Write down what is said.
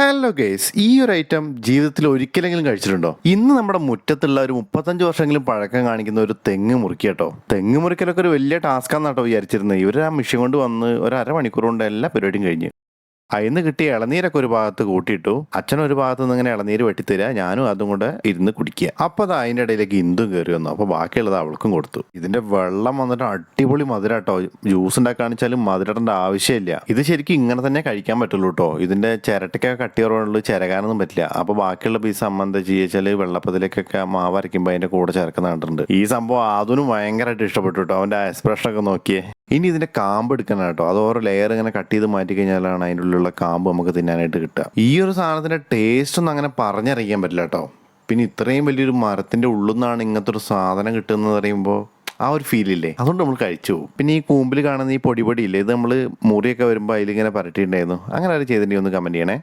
Hello guys ഈ ഒരു item ജീവിതത്തിൽ ഒരിക്കലെങ്കിലും കഴിച്ചിട്ടുണ്ടോ? ഇന്ന് നമ്മുടെ മുറ്റത്തുള്ള ഒരു മുപ്പത്തഞ്ച് വർഷമെങ്കിലും പഴക്കം കാണിക്കുന്ന ഒരു തെങ്ങ് മുറിക്കുക കേട്ടോ. തെങ്ങ് മുറിക്കലൊക്കെ ഒരു വലിയ ടാസ്കാന്നാട്ടോ വിചാരിച്ചിരുന്നത്. ഇവർ ആ മിഷൻ കൊണ്ട് വന്ന് ഒരു അരമണിക്കൂർ കൊണ്ട് എല്ലാ പരിപാടിയും കഴിഞ്ഞ്. അതിന്ന് കിട്ടിയ ഇളനീരൊക്കെ ഒരു ഭാഗത്ത് കൂട്ടിയിട്ടു അച്ഛൻ ഒരു ഭാഗത്ത് നിന്ന് ഇങ്ങനെ ഇളനീര് വെട്ടിത്തരിക ഞാനും അതും കൂടെ ഇരുന്ന് കുടിക്കുക അപ്പോൾ അത് അതിന്റെ ഇടയിലേക്ക് ഇന്ദും കയറി വന്നു. അപ്പോൾ ബാക്കിയുള്ളത് അവൾക്കും കൊടുത്തു. ഇതിന്റെ വെള്ളം വന്നിട്ട് അടിപൊളി മധുരാട്ടോ. ജ്യൂസ് ഉണ്ടാക്കാണിച്ചാലും മധുരട്ടേണ്ട ആവശ്യമില്ല. ഇത് ശരിക്കും ഇങ്ങനെ തന്നെ കഴിക്കാൻ പറ്റുള്ളൂ കേട്ടോ ഇതിന്റെ ചിരട്ടയ്ക്കൊക്കെ കട്ടി കുറവുള്ളൂ ചിരകാനൊന്നും പറ്റില്ല. അപ്പോൾ ബാക്കിയുള്ള പീസ് അമ്മ എന്താ ചെയ്യുക വെള്ളപ്പത്തിലേക്കൊക്കെ മാവ് അരയ്ക്കുമ്പോൾ അതിന്റെ കൂടെ ചേർക്കുന്ന കണ്ടിട്ടുണ്ട്. ഈ സംഭവം അതിനും ഭയങ്കരമായിട്ട് ഇഷ്ടപ്പെട്ടു കേട്ടോ അവന്റെ എക്സ്പ്രഷൻ ഒക്കെ നോക്കിയേ. ഇനി ഇതിന്റെ കാമ്പ് എടുക്കണം കേട്ടോ. അത് ഓരോ ലെയർ ഇങ്ങനെ കട്ട് ചെയ്ത് മാറ്റി കഴിഞ്ഞാലാണ് അതിന്റെ ഉള്ളിലുള്ള കാമ്പ് നമുക്ക് തിന്നാനായിട്ട് കിട്ടുക. ഈ ഒരു സാധനത്തിന്റെ ടേസ്റ്റ് ഒന്നും അങ്ങനെ പറഞ്ഞറിയിക്കാൻ പറ്റില്ല കേട്ടോ. പിന്നെ ഇത്രയും വലിയൊരു മരത്തിന്റെ ഉള്ളിൽ നിന്നാണ് ഇങ്ങനത്തെ ഒരു സാധനം കിട്ടുന്നത് പറയുമ്പോൾ ആ ഒരു ഫീൽ ഇല്ലേ? അതുകൊണ്ട് നമ്മൾ കഴിച്ചു. പിന്നെ ഈ കൂമ്പിൽ കാണുന്ന ഈ പൊടി പൊടി ഇല്ലേ ഇത് നമ്മൾ മുറിയൊക്കെ വരുമ്പോൾ അതിലിങ്ങനെ പരട്ടിയിട്ടുണ്ടായിരുന്നു. അങ്ങനെ അത് ചെയ്തിട്ടുണ്ടെങ്കിൽ ഒന്ന് കമന്റ് ചെയ്യണേ.